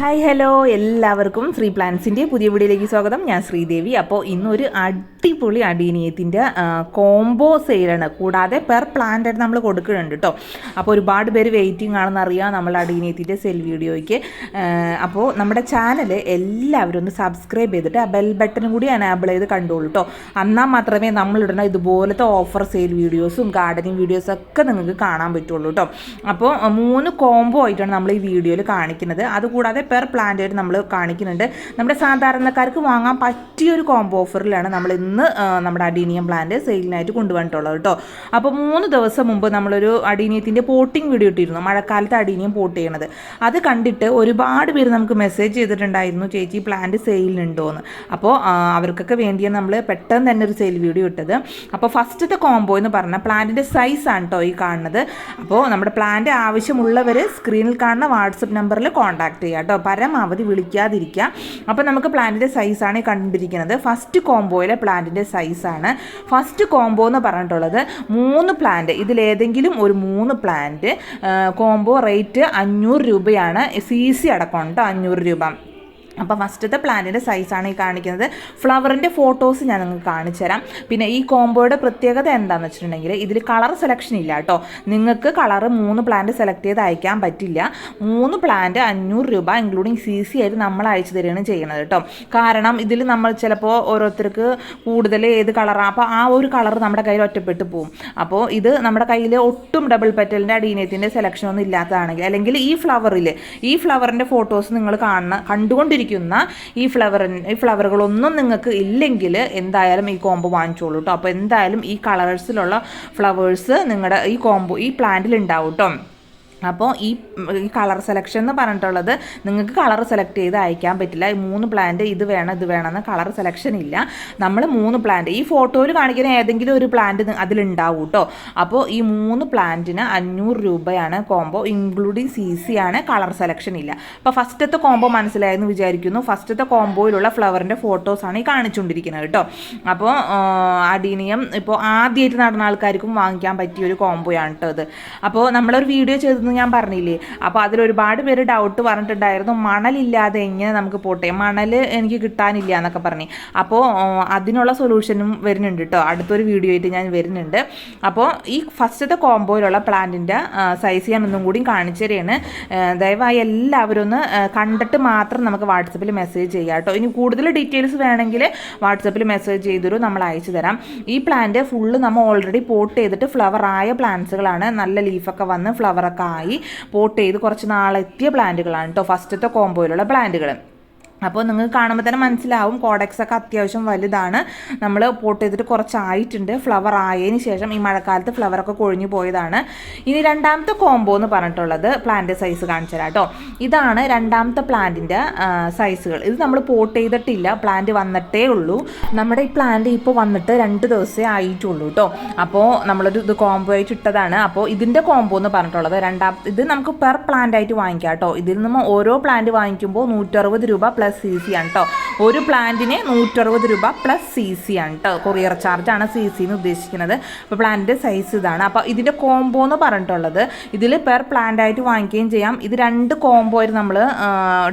Hi hello എല്ലാവർക്കും ശ്രീ പ്ലാൻസിന്റെ പുതിയ വീഡിയോയിലേക്ക് സ്വാഗതം. ഞാൻ ശ്രീദേവി. അപ്പോൾ ഇന്നൊരു അടിപൊളി അടീനിയത്തിന്റെ കോംബോ സെയിലാണ് കൂടാതെ പെർ പ്ലാന്റായിട്ട് നമ്മൾ കൊടുക്കുന്നുണ്ട് കേട്ടോ അപ്പോൾ ഒരുപാട് പേര് വെയിറ്റിംഗ് ആണെന്ന് അറിയാം നമ്മൾ അടീനിയത്തിന്റെ സെൽ വീഡിയോയ്ക്ക്. അപ്പോൾ നമ്മുടെ ചാനൽ എല്ലാവരും ഒന്ന് സബ്സ്ക്രൈബ് ചെയ്തിട്ട് ആ ബെൽ ബട്ടൺ കൂടി എനാബിൾ ചെയ്ത് കണ്ടോളൂ കേട്ടോ എന്നാൽ മാത്രമേ നമ്മളിടുന്ന ഇതുപോലത്തെ ഓഫർ സെയിൽ വീഡിയോസും ഗാർഡനിങ് വീഡിയോസും ഒക്കെ നിങ്ങൾക്ക് കാണാൻ പറ്റുള്ളൂ കേട്ടോ അപ്പോൾ മൂന്ന് കോംബോ ആയിട്ടാണ് നമ്മൾ ഈ വീഡിയോയിൽ കാണിക്കുന്നത്. അതുകൂടാതെ പെർ പ്ലാന്റ് ആയിട്ട് നമ്മൾ കാണിക്കുന്നുണ്ട്. നമ്മുടെ സാധാരണക്കാർക്ക് വാങ്ങാൻ പറ്റിയ ഒരു കോംബോ ഓഫറിലാണ് നമ്മൾ ഇന്ന് നമ്മുടെ അഡീനിയം പ്ലാന്റ് സെയിലിനായിട്ട് കൊണ്ടുവന്നിട്ടുള്ളത് കേട്ടോ അപ്പോൾ മൂന്ന് ദിവസം മുമ്പ് നമ്മളൊരു അഡീനിയത്തിന്റെ പോട്ടിംഗ് വീഡിയോ ഇട്ടിരുന്നു. മഴക്കാലത്ത് അഡീനിയം പോട്ട് ചെയ്യണത്. അത് കണ്ടിട്ട് ഒരുപാട് പേര് നമുക്ക് മെസ്സേജ് ചെയ്തിട്ടുണ്ടായിരുന്നു ചേച്ചി പ്ലാന്റ് സെയിലിനുണ്ടോ എന്ന് അപ്പോൾ അവർക്കൊക്കെ വേണ്ടിയാണ് നമ്മൾ പെട്ടെന്ന് തന്നെ ഒരു സെയിൽ വീഡിയോ ഇട്ടത്. അപ്പോൾ ഫസ്റ്റത്തെ കോംബോ എന്ന് പറഞ്ഞാൽ പ്ലാന്റിന്റെ സൈസ് ആണ് കേട്ടോ ഈ കാണുന്നത്. അപ്പോൾ നമ്മുടെ പ്ലാന്റ് ആവശ്യമുള്ളവർ സ്ക്രീനിൽ കാണുന്ന വാട്സപ്പ് നമ്പറിൽ കോൺടാക്ട് ചെയ്യുക കേട്ടോ പരമാവധി വിളിക്കാതിരിക്കുക അപ്പോൾ നമുക്ക് പ്ലാന്റിന്റെ സൈസാണ് കണ്ടിരിക്കുന്നത്. ഫസ്റ്റ് കോംബോയിലെ പ്ലാന്റിന്റെ സൈസാണ് ഫസ്റ്റ് കോംബോ എന്ന് പറഞ്ഞിട്ടുള്ളത് മൂന്ന് പ്ലാന്റ് ഇതിലേതെങ്കിലും ഒരു മൂന്ന് പ്ലാന്റ് കോംബോ റേറ്റ് അഞ്ഞൂറ് രൂപയാണ്. സി സി അടക്കം കേട്ടോ അഞ്ഞൂറ് രൂപ. അപ്പോൾ ഫസ്റ്റത്തെ പ്ലാന്റിന്റെ സൈസാണ് ഈ കാണിക്കുന്നത്. ഫ്ലവറിന്റെ ഫോട്ടോസ് ഞാൻ നിങ്ങൾക്ക് കാണിച്ചു തരാം. പിന്നെ ഈ കോംബോയുടെ പ്രത്യേകത എന്താണെന്ന് വെച്ചിട്ടുണ്ടെങ്കിൽ ഇതിൽ കളർ സെലക്ഷൻ ഇല്ല കേട്ടോ. നിങ്ങൾക്ക് കളർ മൂന്ന് പ്ലാന്റ് സെലക്ട് ചെയ്ത് അയക്കാൻ പറ്റില്ല. മൂന്ന് പ്ലാന്റ് അഞ്ഞൂറ് രൂപ ഇൻക്ലൂഡിങ് സി സി ആയിട്ട് നമ്മൾ അയച്ചു തരികയാണ് ചെയ്യുന്നത് കേട്ടോ. കാരണം ഇതിൽ നമ്മൾ ചിലപ്പോൾ ഓരോരുത്തർക്ക് കൂടുതൽ ഏത് കളറാണ് അപ്പോൾ ആ ഒരു കളർ നമ്മുടെ കയ്യിൽ ഒറ്റപ്പെട്ട് പോകും അപ്പോൾ ഇത് നമ്മുടെ കയ്യിൽ ഒട്ടും ഡബിൾ പെറ്റലിന്റെ അടീനത്തിന്റെ സെലക്ഷൻ ഒന്നും ഇല്ലാത്തതാണെങ്കിൽ അല്ലെങ്കിൽ ഈ ഫ്ലവറിൽ ഈ ഫ്ലവറിന്റെ ഫോട്ടോസ് നിങ്ങൾ കാണുന്ന കണ്ടുകൊണ്ടിരിക്കുന്ന ഈ ഫ്ലവർ ഈ ഫ്ലവറുകളൊന്നും നിങ്ങൾക്ക് ഇല്ലെങ്കിൽ എന്തായാലും ഈ കോംബോ വാങ്ങിച്ചോളൂ കേട്ടോ അപ്പോൾ എന്തായാലും ഈ കളേഴ്സിലുള്ള ഫ്ലവേഴ്സ് നിങ്ങളുടെ ഈ കോംബോ ഈ പ്ലാന്റിൽ ഉണ്ടാവും കേട്ടോ അപ്പോൾ ഈ കളർ സെലക്ഷൻ എന്ന് പറഞ്ഞിട്ടുള്ളത് നിങ്ങൾക്ക് കളർ സെലക്ട് ചെയ്ത് അയക്കാൻ പറ്റില്ല. മൂന്ന് പ്ലാന്റ് ഇത് വേണം ഇത് വേണമെന്ന് കളർ സെലക്ഷൻ ഇല്ല. നമ്മൾ മൂന്ന് പ്ലാന്റ് ഈ ഫോട്ടോയിൽ കാണിക്കുന്ന ഏതെങ്കിലും ഒരു പ്ലാന്റ് അതിലുണ്ടാവും കേട്ടോ അപ്പോൾ ഈ മൂന്ന് പ്ലാന്റിന് അഞ്ഞൂറ് രൂപയാണ് കോംബോ ഇൻക്ലൂഡിങ് സി സി ആണ് കളർ സെലക്ഷൻ ഇല്ല. അപ്പോൾ ഫസ്റ്റത്തെ കോംബോ മനസ്സിലായെന്ന് വിചാരിക്കുന്നു. ഫസ്റ്റത്തെ കോംബോയിലുള്ള ഫ്ലവറിന്റെ ഫോട്ടോസാണ് ഈ കാണിച്ചുകൊണ്ടിരിക്കുന്നത് കേട്ടോ അപ്പോൾ അഡീനിയം ഇപ്പോൾ ആദ്യമായിട്ട് നടന്ന ആൾക്കാർക്കും വാങ്ങിക്കാൻ പറ്റിയ ഒരു കോംബോയാണ് കേട്ടോ ഇത്. അപ്പോൾ നമ്മളൊരു വീഡിയോ ചെയ്തെന്ന് ഞാൻ പറഞ്ഞില്ലേ? അപ്പോൾ അതിൽ ഒരുപാട് പേര് ഡൗട്ട് പറഞ്ഞിട്ടുണ്ടായിരുന്നു. മണലില്ലാതെ എങ്ങനെ നമുക്ക് പോട്ടെ? മണൽ എനിക്ക് കിട്ടാനില്ല എന്നൊക്കെ പറഞ്ഞു. അപ്പോൾ അതിനുള്ള സൊല്യൂഷനും വരുന്നുണ്ട് കേട്ടോ അടുത്തൊരു വീഡിയോ ആയിട്ട് ഞാൻ വരുന്നുണ്ട്. അപ്പോൾ ഈ ഫസ്റ്റത്തെ കോംബോയിലുള്ള പ്ലാന്റിന്റെ സൈസ് ഞാൻ ഒന്നും കൂടി കാണിച്ചു തരികയാണ് ദയവായി എല്ലാവരും ഒന്ന് കണ്ടിട്ട് മാത്രം നമുക്ക് വാട്സപ്പിൽ മെസ്സേജ് ചെയ്യാം കേട്ടോ ഇനി കൂടുതൽ ഡീറ്റെയിൽസ് വേണമെങ്കിൽ വാട്സപ്പിൽ മെസ്സേജ് ചെയ്തൊരു നമ്മൾ അയച്ചു തരാം. ഈ പ്ലാന്റ് ഫുള്ള് നമ്മൾ ഓൾറെഡി പോട്ട് ചെയ്തിട്ട് ഫ്ലവർ ആയ പ്ലാന്റ്സുകളാണ് നല്ല ലീഫൊക്കെ വന്ന് ഫ്ലവറൊക്കെ ആയി പോട്ട് ചെയ്ത് കുറച്ച് നാളെത്തിയ പ്ലാന്റുകളാണ് കേട്ടോ ഫസ്റ്റത്തെ കോംബോയിലുള്ള പ്ലാന്റുകൾ അപ്പോൾ നിങ്ങൾക്ക് കാണുമ്പോൾ തന്നെ മനസ്സിലാവും. കോഡക്സ് ഒക്കെ അത്യാവശ്യം വലുതാണ്. നമ്മൾ പോട്ട് ചെയ്തിട്ട് കുറച്ചായിട്ടുണ്ട്. ഫ്ലവർ ആയതിന് ശേഷം ഈ മഴക്കാലത്ത് ഫ്ലവറൊക്കെ കൊഴിഞ്ഞു പോയതാണ്. ഇനി രണ്ടാമത്തെ കോംബോ എന്ന് പറഞ്ഞിട്ടുള്ളത് പ്ലാന്റ് സൈസ് കാണിച്ചു കേട്ടോ. ഇതാണ് രണ്ടാമത്തെ പ്ലാന്റിന്റെ സൈസുകൾ ഇത് നമ്മൾ പോട്ട് ചെയ്തിട്ടില്ല. പ്ലാന്റ് വന്നിട്ടേ ഉള്ളൂ. നമ്മുടെ ഈ പ്ലാന്റ് ഇപ്പോൾ വന്നിട്ട് രണ്ട് ദിവസമേ ആയിട്ടുള്ളൂ കേട്ടോ. അപ്പോൾ നമ്മളൊരു ഇത് കോംബോ ആയിട്ട് ഇട്ടതാണ്. അപ്പോൾ ഇതിന്റെ കോംബോ എന്ന് പറഞ്ഞിട്ടുള്ളത് രണ്ടാം ഇത് നമുക്ക് പെർ പ്ലാന്റ് ആയിട്ട് വാങ്ങിക്കാം കേട്ടോ. ഇതിൽ നിന്ന് ഓരോ പ്ലാന്റ് വാങ്ങിക്കുമ്പോൾ നൂറ്ററുപത് രൂപ പ്ലസ് സി സി ആണ് കേട്ടോ ഒരു പ്ലാന്റിന് നൂറ്ററുപത് രൂപ പ്ലസ് സി സി ആണ് കേട്ടോ കൊറിയർ ചാർജാണ് സി സി എന്ന് ഉദ്ദേശിക്കുന്നത്. അപ്പോൾ പ്ലാന്റിന്റെ സൈസ് ഇതാണ്. അപ്പോൾ ഇതിന്റെ കോംബോ എന്ന് പറഞ്ഞിട്ടുള്ളത്. ഇതിൽ പെർ പ്ലാന്റായിട്ട് വാങ്ങിക്കുകയും ചെയ്യാം. ഇത് രണ്ട് കോംബോ ആയിട്ട് നമ്മൾ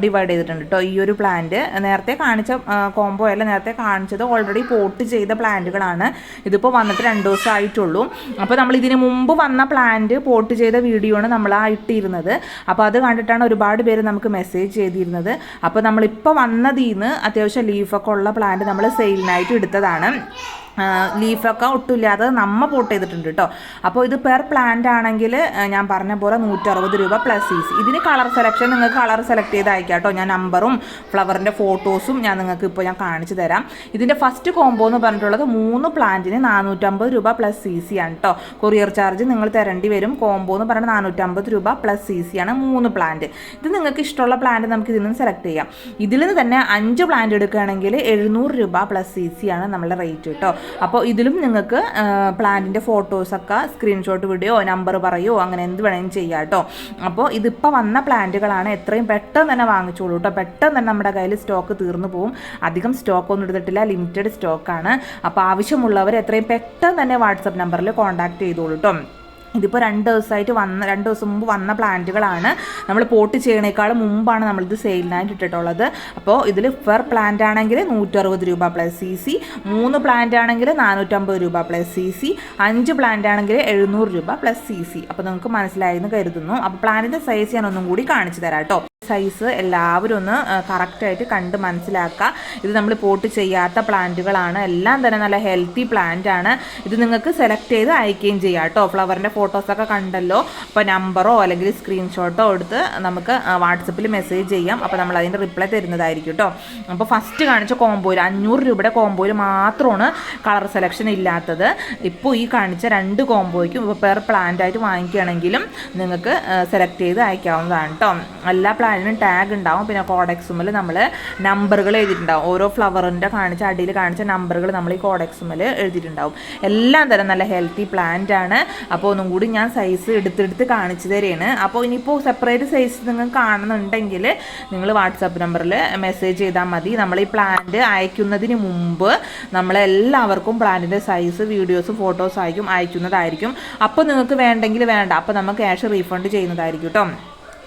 ഡിവൈഡ് ചെയ്തിട്ടുണ്ട് കേട്ടോ ഈ ഒരു പ്ലാന്റ് നേരത്തെ കാണിച്ച കോംബോ അല്ല നേരത്തെ കാണിച്ചത് ഓൾറെഡി പോട്ട് ചെയ്ത പ്ലാന്റുകളാണ്. ഇതിപ്പോൾ വന്നിട്ട് രണ്ട് ദിവസം ആയിട്ടുള്ളൂ. അപ്പോൾ നമ്മൾ ഇതിന് മുമ്പ് വന്ന പ്ലാന്റ് പോട്ട് ചെയ്ത വീഡിയോ ആണ് നമ്മൾ ആ ഇട്ടിരുന്നത്. അപ്പോൾ അത് കണ്ടിട്ടാണ് ഒരുപാട് പേര് നമുക്ക് മെസ്സേജ് ചെയ്തിരുന്നത്. അപ്പോൾ നമ്മളിപ്പോൾ വന്നതിൽ നിന്ന് അത്യാവശ്യം ലീഫൊക്കെ ഉള്ള പ്ലാന്റ് നമ്മൾ സെയിലിനായിട്ട് എടുത്തതാണ് ലീഫൊക്കെ ഒട്ടുമില്ലാതെ നമ്മ പോട്ട് ചെയ്തിട്ടുണ്ട് കേട്ടോ അപ്പോൾ ഇത് പെർ പ്ലാന്റ് ആണെങ്കിൽ ഞാൻ പറഞ്ഞ പോലെ നൂറ്ററുപത് രൂപ പ്ലസ് ഈസ് ഇതിന് കളർ സെലക്ഷൻ നിങ്ങൾക്ക് കളർ സെലക്ട് ചെയ്ത് അയക്കാം കേട്ടോ ഞാൻ നമ്പറും ഫ്ലവറിന്റെ ഫോട്ടോസും ഞാൻ നിങ്ങൾക്ക് ഇപ്പോൾ ഞാൻ കാണിച്ചു തരാം. ഇതിന്റെ ഫസ്റ്റ് കോംബോ എന്ന് പറഞ്ഞിട്ടുള്ളത് മൂന്ന് പ്ലാന്റിന് നാനൂറ്റമ്പത് രൂപ പ്ലസ് സി സി ആണ് കേട്ടോ കൊറിയർ ചാർജ് നിങ്ങൾ തരേണ്ടി വരും. കോംബോ എന്ന് പറയുന്നത് നാനൂറ്റമ്പത് രൂപ പ്ലസ് സി സി ആണ് മൂന്ന് പ്ലാന്റ് ഇത് നിങ്ങൾക്ക് ഇഷ്ടമുള്ള പ്ലാന്റ് നമുക്ക് ഇതിൽ നിന്ന് സെലക്ട് ചെയ്യാം. ഇതിൽ നിന്ന് തന്നെ അഞ്ച് പ്ലാന്റ് എടുക്കുകയാണെങ്കിൽ എഴുന്നൂറ് രൂപ പ്ലസ് സി സി ആണ് നമ്മുടെ റേറ്റ് കേട്ടോ അപ്പോൾ ഇതിലും നിങ്ങൾക്ക് പ്ലാന്റിന്റെ ഫോട്ടോസൊക്കെ സ്ക്രീൻഷോട്ട് വിടുകയോ നമ്പർ പറയുകയോ അങ്ങനെ എന്ത് വേണമെങ്കിലും ചെയ്യാം കേട്ടോ. അപ്പോൾ ഇതിപ്പോൾ വന്ന പ്ലാന്റുകളാണ് എത്രയും പെട്ടെന്ന് തന്നെ വാങ്ങിച്ചോളൂ കേട്ടോ. പെട്ടെന്ന് തന്നെ നമ്മുടെ കയ്യിൽ സ്റ്റോക്ക് തീർന്നു പോകും അധികം സ്റ്റോക്ക് ഒന്നും എടുത്തിട്ടില്ല ലിമിറ്റഡ് സ്റ്റോക്കാണ്. അപ്പോൾ ആവശ്യമുള്ളവർ എത്രയും പെട്ടെന്ന് തന്നെ വാട്സപ്പ് നമ്പറിൽ കോൺടാക്ട് ചെയ്തോളൂ കേട്ടോ. ഇതിപ്പോൾ രണ്ട് ദിവസമായിട്ട് വന്ന രണ്ട് ദിവസം മുമ്പ് വന്ന പ്ലാന്റുകളാണ് നമ്മൾ പോട്ട് ചെയ്യണേക്കാളും മുമ്പാണ് നമ്മളിത് സെയിലിനായിട്ട് ഇട്ടിട്ടുള്ളത്. അപ്പോൾ ഇതിൽ പെർ പ്ലാന്റ് ആണെങ്കിൽ നൂറ്ററുപത് രൂപ പ്ലസ് സി സി മൂന്ന് പ്ലാന്റ് ആണെങ്കിൽ നാനൂറ്റമ്പത് രൂപ പ്ലസ് സി സി അഞ്ച് പ്ലാന്റ് ആണെങ്കിൽ എഴുന്നൂറ് രൂപ പ്ലസ് സി സി അപ്പോൾ നിങ്ങൾക്ക് മനസ്സിലായി എന്ന് കരുതുന്നു. അപ്പോൾ പ്ലാന്റിന്റെ സൈസ് ഞാൻ ഒന്നും കൂടി കാണിച്ചു തരാം കേട്ടോ സൈസ് എല്ലാവരും ഒന്ന് കറക്റ്റായിട്ട് കണ്ട് മനസ്സിലാക്കുക. ഇത് നമ്മൾ പോട്ട് ചെയ്യാത്ത പ്ലാന്റുകളാണ്. എല്ലാം തന്നെ നല്ല ഹെൽത്തി പ്ലാന്റ് ആണ്. ഇത് നിങ്ങൾക്ക് സെലക്ട് ചെയ്ത് അയക്കുകയും ചെയ്യാം കേട്ടോ. ഫ്ലവറിന്റെ ഫോട്ടോസൊക്കെ കണ്ടല്ലോ. അപ്പോൾ നമ്പറോ അല്ലെങ്കിൽ സ്ക്രീൻഷോട്ടോ എടുത്ത് നമുക്ക് വാട്സപ്പിൽ മെസ്സേജ് ചെയ്യാം. അപ്പോൾ നമ്മൾ അതിന്റെ റിപ്ലൈ തരുന്നതായിരിക്കും കേട്ടോ. അപ്പോൾ ഫസ്റ്റ് കാണിച്ച കോമ്പോയിൽ അഞ്ഞൂറ് രൂപയുടെ കോമ്പോയിൽ മാത്രമാണ് കളർ സെലക്ഷൻ ഇല്ലാത്തത്. ഇപ്പോൾ ഈ കാണിച്ച രണ്ട് കോമ്പോയ്ക്കും ഇപ്പോൾ പെർ പ്ലാന്റ് ആയിട്ട് വാങ്ങിക്കുകയാണെങ്കിലും നിങ്ങൾക്ക് സെലക്ട് ചെയ്ത് അയക്കാവുന്നതാണ് കേട്ടോ. എല്ലാ പ്ലാന്റിനും ടാഗ് ഉണ്ടാവും. പിന്നെ കോഡെക്സുമിൽ നമ്മൾ നമ്പറുകൾ എഴുതിയിട്ടുണ്ടാവും. ഓരോ ഫ്ലവറിന്റെ കാണിച്ച അടിയിൽ കാണിച്ച നമ്പറുകൾ നമ്മൾ ഈ കോഡെക്സുമിൽ എഴുതിയിട്ടുണ്ടാവും. എല്ലാം തരം നല്ല ഹെൽത്തി പ്ലാന്റ് ആണ്. അപ്പോൾ ഒന്നും കൂടി ഞാൻ സൈസ് എടുത്തെടുത്ത് കാണിച്ചു തരികയാണ് അപ്പോൾ ഇനിയിപ്പോൾ സെപ്പറേറ്റ് സൈസ് നിങ്ങൾ കാണുന്നുണ്ടെങ്കിൽ നിങ്ങൾ വാട്സാപ്പ് നമ്പറിൽ മെസ്സേജ് ചെയ്താൽ മതി. നമ്മൾ ഈ പ്ലാന്റ് അയക്കുന്നതിന് മുമ്പ് നമ്മളെല്ലാവർക്കും പ്ലാന്റിന്റെ സൈസ് വീഡിയോസും ഫോട്ടോസ് ആയിരിക്കും അയക്കുന്നതായിരിക്കും. അപ്പോൾ നിങ്ങൾക്ക് വേണ്ടെങ്കിൽ വേണ്ട. അപ്പോൾ നമ്മൾ ക്യാഷ് റീഫണ്ട് ചെയ്യുന്നതായിരിക്കും കേട്ടോ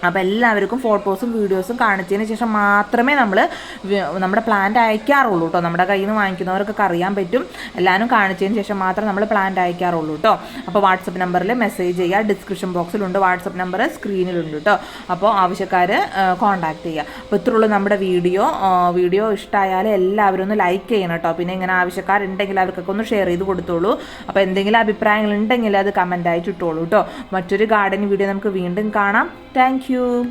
അപ്പോൾ എല്ലാവർക്കും ഫോട്ടോസും വീഡിയോസും കാണിച്ചതിന് ശേഷം മാത്രമേ നമ്മൾ നമ്മുടെ പ്ലാന്റ് അയക്കാറുള്ളൂ കേട്ടോ നമ്മുടെ കയ്യിൽ നിന്ന് വാങ്ങിക്കുന്നവർക്കൊക്കെ അറിയാൻ പറ്റും. എല്ലാവരും കാണിച്ചതിന് ശേഷം മാത്രമേ നമ്മൾ പ്ലാന്റ് അയക്കാറുള്ളൂ കേട്ടോ അപ്പോൾ വാട്സപ്പ് നമ്പറിൽ മെസ്സേജ് ചെയ്യുക. ഡിസ്ക്രിപ്ഷൻ ബോക്സിലുണ്ട് വാട്സപ്പ് നമ്പർ സ്ക്രീനിലുണ്ട് കേട്ടോ അപ്പോൾ ആവശ്യക്കാർ കോൺടാക്ട് ചെയ്യുക. അപ്പോൾ ഇത്രയുള്ളൂ നമ്മുടെ വീഡിയോ. വീഡിയോ ഇഷ്ടമായാൽ എല്ലാവരും ഒന്ന് ലൈക്ക് ചെയ്യണം കേട്ടോ പിന്നെ ഇങ്ങനെ ആവശ്യക്കാരുണ്ടെങ്കിൽ അവർക്കൊക്കെ ഒന്ന് ഷെയർ ചെയ്ത് കൊടുത്തോളൂ. അപ്പോൾ എന്തെങ്കിലും അഭിപ്രായങ്ങൾ ഉണ്ടെങ്കിൽ അത് കമന്റായിട്ട് ഇട്ടോളൂ കേട്ടോ മറ്റൊരു ഗാർഡൻ വീഡിയോ നമുക്ക് വീണ്ടും കാണാം. താങ്ക് 就